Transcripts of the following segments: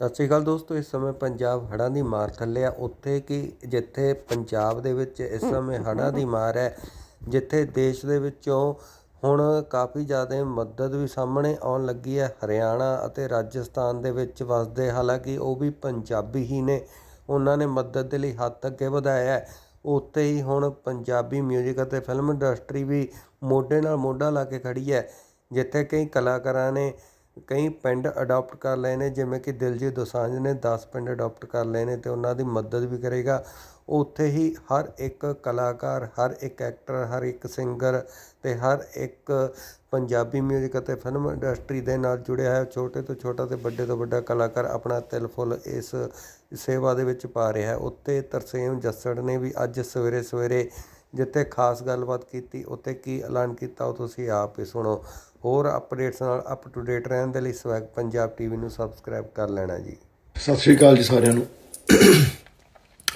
ਸਤਿ ਸ਼੍ਰੀ ਅਕਾਲ ਦੋਸਤੋ, ਇਸ ਸਮੇਂ ਪੰਜਾਬ ਹੜ੍ਹਾਂ ਦੀ ਮਾਰ ਥੱਲੇ ਆ। ਉੱਥੇ ਕਿ, ਜਿੱਥੇ ਪੰਜਾਬ ਦੇ ਵਿੱਚ ਇਸ ਸਮੇਂ ਹੜ੍ਹਾਂ ਦੀ ਮਾਰ ਹੈ, ਜਿੱਥੇ ਦੇਸ਼ ਦੇ ਵਿੱਚੋਂ ਹੁਣ ਕਾਫੀ ਜ਼ਿਆਦਾ ਮਦਦ ਵੀ ਸਾਹਮਣੇ ਆਉਣ ਲੱਗੀ ਹੈ। ਹਰਿਆਣਾ ਅਤੇ ਰਾਜਸਥਾਨ ਦੇ ਵਿੱਚ ਵਸਦੇ, ਹਾਲਾਂਕਿ ਉਹ ਵੀ ਪੰਜਾਬੀ ਹੀ ਨੇ। ਉਹਨਾਂ ਨੇ ਮਦਦ ਦੇ ਲਈ ਹੱਥ ਅੱਗੇ ਵਧਾਇਆ ਹੈ। ਉੱਥੇ ਹੀ ਹੁਣ ਪੰਜਾਬੀ ਮਿਊਜ਼ਿਕ ਅਤੇ ਫਿਲਮ ਇੰਡਸਟਰੀ ਵੀ ਮੋਢੇ ਨਾਲ ਮੋਢਾ ਲਾ ਕੇ ਖੜੀ ਹੈ, ਜਿੱਥੇ ਕਈ ਕਲਾਕਾਰਾਂ ਨੇ ਕਈ ਪਿੰਡ ਅਡੋਪਟ ਕਰ ਲਏ ਨੇ, ਜਿਵੇਂ ਕਿ ਦਿਲਜੀਤ ਦੋਸਾਂਝ ਨੇ 10 ਪਿੰਡ ਅਡੋਪਟ ਕਰ ਲਏ ਨੇ ਤੇ ਉਹਨਾਂ ਦੀ ਮਦਦ ਵੀ ਕਰੇਗਾ। ਉੱਥੇ ਹੀ ਹਰ ਇੱਕ ਕਲਾਕਾਰ, ਹਰ ਇੱਕ ਐਕਟਰ, ਹਰ ਇੱਕ ਸਿੰਗਰ ਤੇ ਹਰ ਇੱਕ ਪੰਜਾਬੀ ਮਿਊਜ਼ਿਕ ਅਤੇ ਫਿਲਮ ਇੰਡਸਟਰੀ ਦੇ ਨਾਲ ਜੁੜਿਆ ਹੈ ਛੋਟੇ ਤੋਂ ਛੋਟਾ ਤੇ ਵੱਡੇ ਤੋਂ ਵੱਡਾ ਕਲਾਕਾਰ ਆਪਣਾ ਤਿਲ ਫੁੱਲ ਇਸ ਸੇਵਾ ਦੇ ਵਿੱਚ ਪਾ ਰਿਹਾ ਹੈ। ਉੱਤੇ ਤਰਸੇਮ ਜੱਸੜ ਨੇ ਵੀ ਅੱਜ ਸਵੇਰੇ ਸਵੇਰੇ ਜਿੱਥੇ ਖਾਸ ਗੱਲਬਾਤ ਕੀਤੀ, ਉੱਥੇ ਕੀ ਐਲਾਨ ਕੀਤਾ, ਉਹ ਤੁਸੀਂ ਆਪ ਹੀ ਸੁਣੋ। ਹੋਰ ਅਪਡੇਟਸ ਨਾਲ ਅਪ ਟੂ ਡੇਟ ਰਹਿਣ ਦੇ ਲਈ ਸਵੈਗ ਪੰਜਾਬ ਟੀਵੀ ਨੂੰ ਸਬਸਕ੍ਰਾਈਬ ਕਰ ਲੈਣਾ ਜੀ। ਸਤਿ ਸ਼੍ਰੀ ਅਕਾਲ ਜੀ ਸਾਰਿਆਂ ਨੂੰ।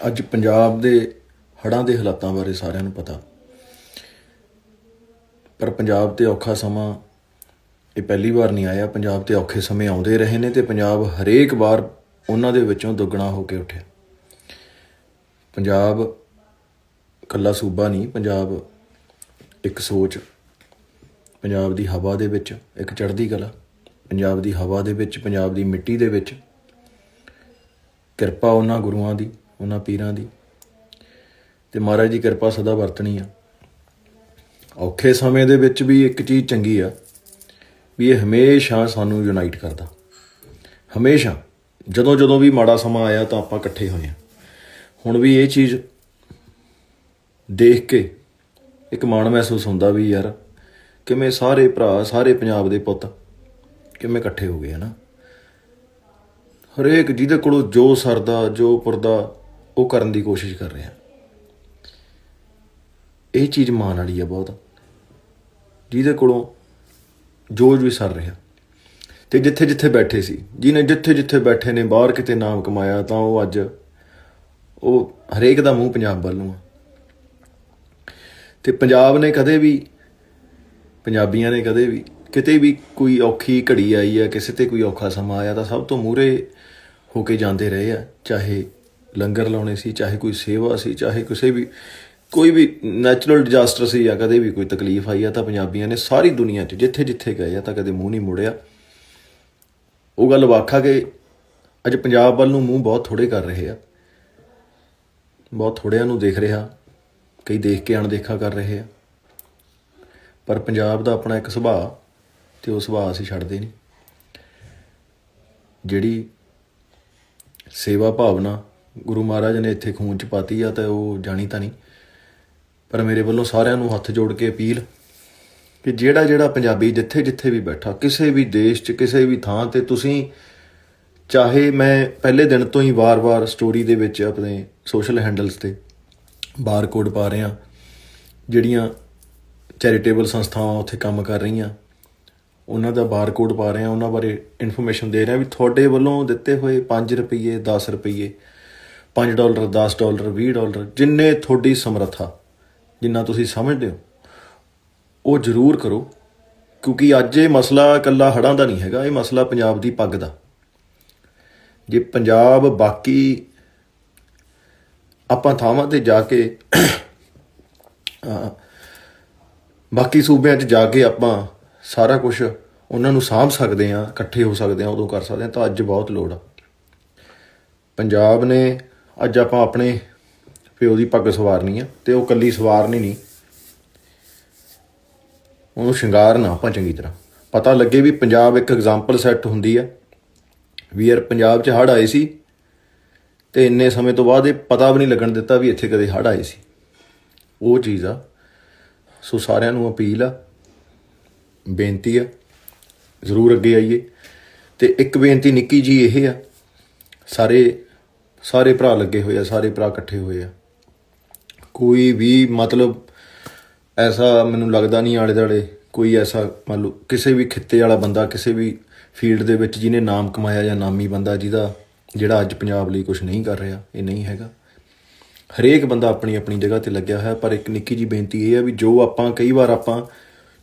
ਅੱਜ ਪੰਜਾਬ ਦੇ ਹੜ੍ਹਾਂ ਦੇ ਹਾਲਾਤਾਂ ਬਾਰੇ ਸਾਰਿਆਂ ਨੂੰ ਪਤਾ। ਪਰ ਪੰਜਾਬ ਤੇ ਔਖਾ ਸਮਾਂ ਇਹ ਪਹਿਲੀ ਵਾਰ ਨਹੀਂ ਆਇਆ। ਪੰਜਾਬ ਤੇ ਔਖੇ ਸਮੇਂ ਆਉਂਦੇ ਰਹੇ ਨੇ ਤੇ ਪੰਜਾਬ ਹਰੇਕ ਵਾਰ ਉਹਨਾਂ ਦੇ ਵਿੱਚੋਂ ਦੁੱਗਣਾ ਹੋ ਕੇ ਉੱਠਿਆ। ਪੰਜਾਬ ਕੱਲਾ ਸੂਬਾ ਨਹੀਂ, ਪੰਜਾਬ ਇੱਕ ਸੋਚ, ਪੰਜਾਬ ਦੀ ਹਵਾ ਦੇ ਵਿੱਚ ਇੱਕ ਚੜ੍ਹਦੀ ਕਲਾ, ਪੰਜਾਬ ਦੀ ਹਵਾ ਦੇ ਵਿੱਚ, ਪੰਜਾਬ ਦੀ ਮਿੱਟੀ ਦੇ ਵਿੱਚ ਕਿਰਪਾ ਉਹਨਾਂ ਗੁਰੂਆਂ ਦੀ, ਉਹਨਾਂ ਪੀਰਾਂ ਦੀ। ਤੇ ਮਹਾਰਾਜ ਦੀ ਕਿਰਪਾ ਸਦਾ ਵਰਤਣੀ ਆ। ਔਖੇ ਸਮੇਂ ਦੇ ਵਿੱਚ ਵੀ ਇੱਕ ਚੀਜ਼ ਚੰਗੀ ਆ, ਵੀ ਇਹ ਹਮੇਸ਼ਾ ਸਾਨੂੰ ਯੂਨਾਈਟ ਕਰਦਾ। ਹਮੇਸ਼ਾ ਜਦੋਂ ਜਦੋਂ ਵੀ ਮਾੜਾ ਸਮਾਂ ਆਇਆ ਤਾਂ ਆਪਾਂ ਇਕੱਠੇ ਹੋਏ ਆ। ਹੁਣ ਵੀ ਇਹ ਚੀਜ਼ ਦੇਖ ਕੇ ਇੱਕ ਮਾਣ ਮਹਿਸੂਸ ਹੁੰਦਾ ਵੀ ਯਾਰ ਕਿਵੇਂ ਸਾਰੇ ਭਰਾ, ਸਾਰੇ ਪੰਜਾਬ ਦੇ ਪੁੱਤ ਕਿਵੇਂ ਇਕੱਠੇ ਹੋ ਗਏ, ਹਨਾ? ਹਰੇਕ ਜਿਹਦੇ ਕੋਲੋਂ ਜੋ ਸਰਦਾ, ਜੋ ਪੁਰਦਾ, ਉਹ ਕਰਨ ਦੀ ਕੋਸ਼ਿਸ਼ ਕਰ ਰਿਹਾ। ਇਹ ਚੀਜ਼ ਮਾਣ ਵਾਲੀ ਆ ਬਹੁਤ। ਜਿਹਦੇ ਕੋਲੋਂ ਜੋ ਵੀ ਸਰ ਰਿਹਾ। ਤੇ ਜਿੱਥੇ ਜਿੱਥੇ ਬੈਠੇ ਸੀ, ਜਿਹਨੇ ਜਿੱਥੇ ਜਿੱਥੇ ਬੈਠੇ ਨੇ, ਬਾਹਰ ਕਿਤੇ ਨਾਮ ਕਮਾਇਆ, ਤਾਂ ਉਹ ਅੱਜ ਉਹ ਹਰੇਕ ਦਾ ਮੂੰਹ ਪੰਜਾਬ ਵੱਲ ਨੂੰ ਆ। ਤੇ ਪੰਜਾਬ ਨੇ ਕਦੇ ਵੀ, ਪੰਜਾਬੀਆਂ ਨੇ ਕਦੇ ਵੀ, ਕਿਤੇ ਵੀ ਕੋਈ ਔਖੀ ਘੜੀ ਆਈ ਆ, ਕਿਸੇ ਤੇ ਕੋਈ ਔਖਾ ਸਮਾਂ ਆਇਆ, ਤਾਂ ਸਭ ਤੋਂ ਮੂਰੇ ਹੋ ਕੇ ਜਾਂਦੇ ਰਹੇ ਆ, ਚਾਹੇ ਲੰਗਰ ਲਾਉਣੇ ਸੀ, ਚਾਹੇ ਕੋਈ ਸੇਵਾ ਸੀ, ਚਾਹੇ ਕਿਸੇ ਵੀ, ਕੋਈ ਵੀ ਨੈਚੁਰਲ ਡਿਜ਼ਾਸਟਰ ਸੀ ਜਾਂ ਕਦੇ ਵੀ ਕੋਈ ਤਕਲੀਫ ਆਈ ਆ, ਤਾਂ ਪੰਜਾਬੀਆਂ ਨੇ ਸਾਰੀ ਦੁਨੀਆ 'ਚ ਜਿੱਥੇ ਜਿੱਥੇ ਗਏ ਆ, ਤਾਂ ਕਦੇ ਮੂੰਹ ਨਹੀਂ ਮੁੜਿਆ। ਉਹ ਗੱਲ ਵਾਖਾ ਕਿ ਅੱਜ ਪੰਜਾਬ ਵੱਲ ਨੂੰ ਮੂੰਹ ਬਹੁਤ ਥੋੜੇ ਕਰ ਰਹੇ ਆ, ਬਹੁਤ ਥੋੜਿਆਂ ਨੂੰ ਦੇਖ ਰਿਹਾ। ਕਈ ਦੇਖ ਕੇ ਅਣਦੇਖਾ ਕਰ ਰਹੇ ਆ। ਪਰ ਪੰਜਾਬ ਦਾ ਆਪਣਾ ਇੱਕ ਸੁਭਾਅ ਤੇ ਉਹ ਸੁਭਾਅ ਅਸੀਂ ਛੱਡਦੇ ਨਹੀਂ। ਜਿਹੜੀ ਸੇਵਾ ਭਾਵਨਾ ਗੁਰੂ ਮਹਾਰਾਜ ਨੇ ਇੱਥੇ ਖੂਨ ਚ ਪਾਤੀ ਆ ਤਾਂ ਉਹ ਜਾਣੀ ਤਾਂ ਨਹੀਂ। ਪਰ ਮੇਰੇ ਵੱਲੋਂ ਸਾਰਿਆਂ ਨੂੰ ਹੱਥ ਜੋੜ ਕੇ ਅਪੀਲ ਕਿ ਜਿਹੜਾ ਜਿਹੜਾ ਪੰਜਾਬੀ ਜਿੱਥੇ ਜਿੱਥੇ ਵੀ ਬੈਠਾ, ਕਿਸੇ ਵੀ ਦੇਸ਼ 'ਚ, ਕਿਸੇ ਵੀ ਥਾਂ ਤੇ ਤੁਸੀਂ ਚਾਹੇ ਮੈਂ ਪਹਿਲੇ ਦਿਨ ਤੋਂ ਹੀ ਵਾਰ-ਵਾਰ ਸਟੋਰੀ ਦੇ ਵਿੱਚ ਆਪਣੇ ਸੋਸ਼ਲ ਹੈਂਡਲਸ ਤੇ ਬਾਰਕੋਡ ਪਾ ਰਿਹਾ ਜਿਹੜੀਆਂ ਚੈਰੀਟੇਬਲ ਸੰਸਥਾਵਾਂ ਉੱਥੇ ਕੰਮ ਕਰ ਰਹੀਆਂ। ਉਹਨਾਂ ਦਾ ਬਾਰਕੋਡ ਪਾ ਰਹੇ ਆ ਉਹਨਾਂ ਬਾਰੇ ਇਨਫੋਰਮੇਸ਼ਨ ਦੇ ਰਹੇ ਆ ਵੀ ਤੁਹਾਡੇ ਵੱਲੋਂ ਦਿੱਤੇ ਹੋਏ 5 ਰੁਪਏ 10 ਰੁਪਏ 5 ਡਾਲਰ 10 ਡਾਲਰ 20 ਡਾਲਰ, ਜਿੰਨੇ ਤੁਹਾਡੀ ਸਮਰੱਥਾ ਜਿੰਨਾ ਤੁਸੀਂ ਸਮਝਦੇ ਹੋ, ਉਹ ਜ਼ਰੂਰ ਕਰੋ। ਕਿਉਂਕਿ ਅੱਜ ਇਹ ਮਸਲਾ ਇਕੱਲਾ ਹੜਾਂ ਦਾ ਨਹੀਂ ਹੈਗਾ, ਇਹ ਮਸਲਾ ਪੰਜਾਬ ਦੀ ਪੱਗ ਦਾ। ਜੇ ਪੰਜਾਬ ਬਾਕੀ ਆਪਾਂ ਥਾਵਾਂ ਤੇ ਜਾ ਕੇ ਬਾਕੀ ਸੂਬਿਆਂ 'ਚ ਜਾ ਕੇ ਆਪਾਂ ਸਾਰਾ ਕੁਝ ਉਹਨਾਂ ਨੂੰ ਸਾਂਭ ਸਕਦੇ ਆ ਇਕੱਠੇ ਹੋ ਸਕਦੇ ਆ ਉਦੋਂ ਕਰ ਸਕਦੇ ਆ ਤਾਂ ਅੱਜ ਬਹੁਤ ਲੋੜ ਆ। ਪੰਜਾਬ ਨੇ ਅੱਜ ਆਪਾਂ ਆਪਣੇ ਪਿਓ ਦੀ ਪੱਗ ਸਵਾਰਨੀ ਆ ਤੇ ਉਹ ਕੱਲੀ ਸਵਾਰਨੀ ਨਹੀਂ। ਉਹਨੂੰ ਸ਼ਿੰਗਾਰਨਾ ਆਪਾਂ ਚੰਗੀ ਤਰ੍ਹਾਂ। ਪਤਾ ਲੱਗੇ ਵੀ ਪੰਜਾਬ ਇੱਕ ਐਗਜ਼ਾਮਪਲ ਸੈੱਟ ਹੁੰਦੀ ਆ। ਵੀ ਯਾਰ ਪੰਜਾਬ 'ਚ ਹੜ੍ਹ ਆਏ ਸੀ ਤੇ ਇੰਨੇ ਸਮੇਂ ਤੋਂ ਬਾਅਦ ਇਹ ਪਤਾ ਵੀ ਨਹੀਂ ਲੱਗਣ ਦਿੱਤਾ ਵੀ ਇੱਥੇ ਕਦੇ ਹੜ੍ਹ ਆਏ ਸੀ। ਉਹ ਚੀਜ਼ ਆ। ਸੋ ਸਾਰਿਆਂ ਨੂੰ ਅਪੀਲ ਆ। ਬੇਨਤੀ ਆ। ਜ਼ਰੂਰ ਅੱਗੇ ਆਈਏ। ਤੇ ਇੱਕ ਬੇਨਤੀ ਨਿੱਕੀ ਜੀ ਇਹ ਆ। ਸਾਰੇ ਸਾਰੇ ਭਰਾ ਲੱਗੇ ਹੋਏ ਆ, ਸਾਰੇ ਭਰਾ ਇਕੱਠੇ ਹੋਏ ਆ। ਕੋਈ ਵੀ ਮਤਲਬ ਐਸਾ ਮੈਨੂੰ ਲੱਗਦਾ ਨਹੀਂ ਆਲੇ ਦਾਲੇ ਕੋਈ ਐਸਾ ਮੰਨ ਲਓ ਕਿਸੇ ਵੀ ਖਿੱਤੇ ਵਾਲਾ ਬੰਦਾ, ਕਿਸੇ ਵੀ ਫੀਲਡ ਦੇ ਵਿੱਚ ਜਿਹਨੇ ਨਾਮ ਕਮਾਇਆ ਜਾਂ ਨਾਮੀ ਬੰਦਾ ਜਿਹਦਾ ਜਿਹੜਾ ਅੱਜ ਪੰਜਾਬ ਲਈ ਕੁਝ ਨਹੀਂ ਕਰ ਰਿਹਾ, ਇਹ ਨਹੀਂ ਹੈਗਾ। ਹਰੇਕ ਬੰਦਾ ਆਪਣੀ ਆਪਣੀ ਜਗ੍ਹਾ ਤੇ ਲੱਗਿਆ ਹੋਇਆ, ਪਰ ਇੱਕ ਨਿੱਕੀ ਜੀ ਬੇਨਤੀ ਇਹ ਹੈ ਵੀ ਜੋ ਆਪਾਂ ਕਈ ਵਾਰ ਆਪਾਂ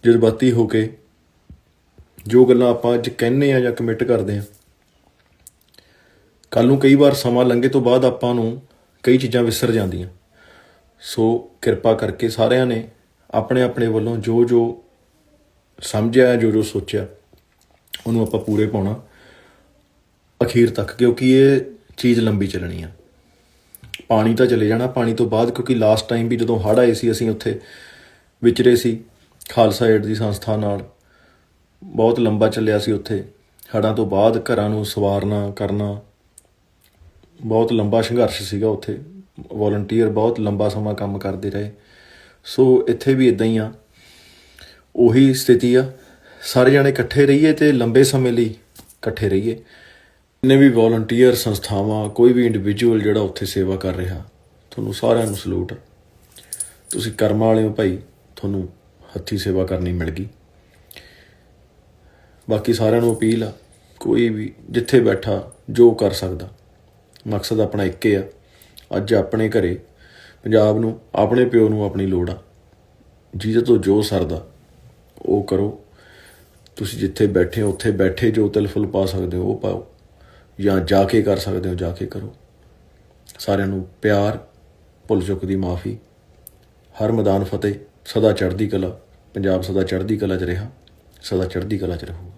ਜਜ਼ਬਾਤੀ ਹੋ ਕੇ ਜੋ ਗੱਲਾਂ ਆਪਾਂ ਅੱਜ ਕਹਿੰਨੇ ਆ ਜਾਂ ਕਮਿਟ ਕਰਦੇ ਆ ਕੱਲ ਨੂੰ ਕਈ ਵਾਰ ਸਮਾਂ ਲੰਘੇ ਤੋਂ ਬਾਅਦ ਆਪਾਂ ਨੂੰ ਕਈ ਚੀਜ਼ਾਂ ਵਿਸਰ ਜਾਂਦੀਆਂ। ਸੋ ਕਿਰਪਾ ਕਰਕੇ ਸਾਰਿਆਂ ਨੇ ਆਪਣੇ ਆਪਣੇ ਵੱਲੋਂ ਜੋ ਜੋ ਸਮਝਿਆ, ਜੋ ਜੋ ਸੋਚਿਆ, ਉਹਨੂੰ ਆਪਾਂ ਪੂਰੇ ਪਾਉਣਾ। ਅਖੀਰ ਤੱਕ, ਕਿਉਂਕਿ ਇਹ ਚੀਜ਼ ਲੰਬੀ ਚੱਲਣੀ ਆ। ਪਾਣੀ ਤਾਂ ਚਲੇ ਜਾਣਾ, ਪਾਣੀ ਤੋਂ ਬਾਅਦ, ਕਿਉਂਕਿ ਲਾਸਟ ਟਾਈਮ ਵੀ ਜਦੋਂ ਹੜ੍ਹ ਆਏ ਸੀ, ਅਸੀਂ ਉੱਥੇ ਵਿਚਰੇ ਸੀ, ਖਾਲਸਾ ਏਡ ਦੀ ਸੰਸਥਾ ਨਾਲ। ਬਹੁਤ ਲੰਬਾ ਚੱਲਿਆ ਸੀ ਉੱਥੇ। ਹੜ੍ਹਾਂ ਤੋਂ ਬਾਅਦ ਘਰਾਂ ਨੂੰ ਸਵਾਰਨਾ, ਕਰਨਾ। ਬਹੁਤ ਲੰਬਾ ਸੰਘਰਸ਼ ਸੀਗਾ ਉੱਥੇ। ਵੋਲੰਟੀਅਰ ਬਹੁਤ ਲੰਬਾ ਸਮਾਂ ਕੰਮ ਕਰਦੇ ਰਹੇ। ਸੋ ਇੱਥੇ ਵੀ ਇਦਾਂ ਹੀ ਆ। ਉਹੀ ਸਥਿਤੀ ਆ। ਸਾਰੇ ਜਾਣੇ ਇਕੱਠੇ ਰਹੀਏ ਤੇ ਲੰਬੇ ਸਮੇਂ ਲਈ ਇਕੱਠੇ ਰਹੀਏ। ਜਿੰਨੇ ਵੀ ਵੋਲੰਟੀਅਰ ਸੰਸਥਾਵਾਂ, ਕੋਈ ਵੀ ਇੰਡੀਵਿਜੂਅਲ ਜਿਹੜਾ ਉੱਥੇ ਸੇਵਾ ਕਰ ਰਿਹਾ, ਤੁਹਾਨੂੰ ਸਾਰਿਆਂ ਨੂੰ ਸਲੂਟ ਤੁਸੀਂ ਕਰਮ ਵਾਲੇ ਹੋ ਭਾਈ, ਤੁਹਾਨੂੰ ਹੱਥੀ ਸੇਵਾ ਕਰਨੀ ਮਿਲ ਗਈ। ਬਾਕੀ ਸਾਰਿਆਂ ਨੂੰ ਅਪੀਲ ਆ, ਕੋਈ ਵੀ ਜਿੱਥੇ ਬੈਠਾ, ਜੋ ਕਰ ਸਕਦਾ। ਮਕਸਦ ਆਪਣਾ ਇੱਕ ਹੀ ਆ। ਅੱਜ ਆਪਣੇ ਘਰੇ ਪੰਜਾਬ ਨੂੰ, ਆਪਣੇ ਪਿਓ ਨੂੰ ਆਪਣੀ ਲੋੜ ਆ। ਜਿਹਦੇ ਤੋਂ ਜੋ ਸਰਦਾ, ਉਹ ਕਰੋ। ਤੁਸੀਂ ਜਿੱਥੇ ਬੈਠੇ ਹੋ, ਉੱਥੇ ਬੈਠੇ ਜੋ ਤਿਲਫੁਲ ਪਾ ਸਕਦੇ ਹੋ, ਉਹ ਪਾਓ। ਜਾਂ ਜਾ ਕੇ ਕਰ ਸਕਦੇ ਹੋ, ਜਾ ਕੇ ਕਰੋ। ਸਾਰਿਆਂ ਨੂੰ ਪਿਆਰ, ਭੁੱਲ ਚੁੱਕ ਦੀ ਮਾਫੀ। ਹਰ ਮੈਦਾਨ ਫਤਿਹ, ਸਦਾ ਚੜ੍ਹਦੀ ਕਲਾ, ਪੰਜਾਬ ਸਦਾ ਚੜ੍ਹਦੀ ਕਲਾ 'ਚ ਰਿਹਾ, ਸਦਾ ਚੜ੍ਹਦੀ ਕਲਾ 'ਚ ਰਹੂਗਾ।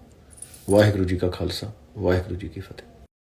ਵਾਹਿਗੁਰੂ ਜੀ ਕਾ ਖਾਲਸਾ, ਵਾਹਿਗੁਰੂ ਜੀ ਕੀ ਫਤਿਹ।